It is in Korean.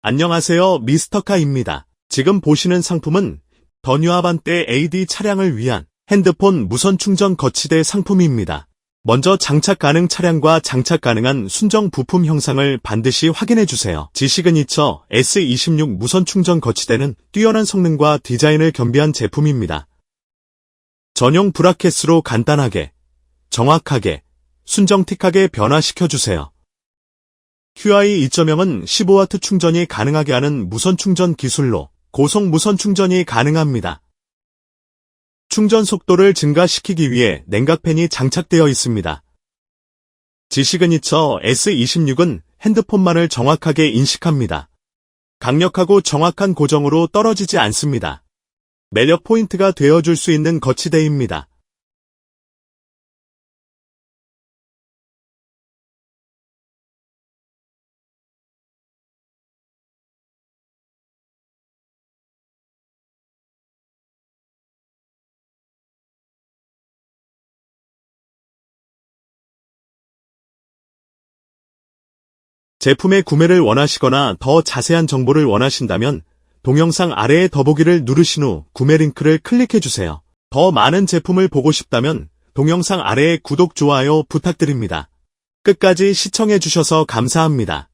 안녕하세요 미스터카입니다. 지금 보시는 상품은 더뉴아반떼 AD 차량을 위한 핸드폰 무선 충전 거치대 상품입니다. 먼저 장착 가능 차량과 장착 가능한 순정 부품 형상을 반드시 확인해 주세요. 지시그니처 S26 무선 충전 거치대는 뛰어난 성능과 디자인을 겸비한 제품입니다. 전용 브라켓으로 간단하게, 정확하게, 순정틱하게 변화시켜 주세요. QI 2.0은 15W 충전이 가능하게 하는 무선 충전 기술로 고속 무선 충전이 가능합니다. 충전 속도를 증가시키기 위해 냉각팬이 장착되어 있습니다. 지시그니처 S26은 핸드폰만을 정확하게 인식합니다. 강력하고 정확한 고정으로 떨어지지 않습니다. 매력 포인트가 되어줄 수 있는 거치대입니다. 제품의 구매를 원하시거나 더 자세한 정보를 원하신다면 동영상 아래의 더보기를 누르신 후 구매 링크를 클릭해 주세요. 더 많은 제품을 보고 싶다면 동영상 아래의 구독, 좋아요 부탁드립니다. 끝까지 시청해 주셔서 감사합니다.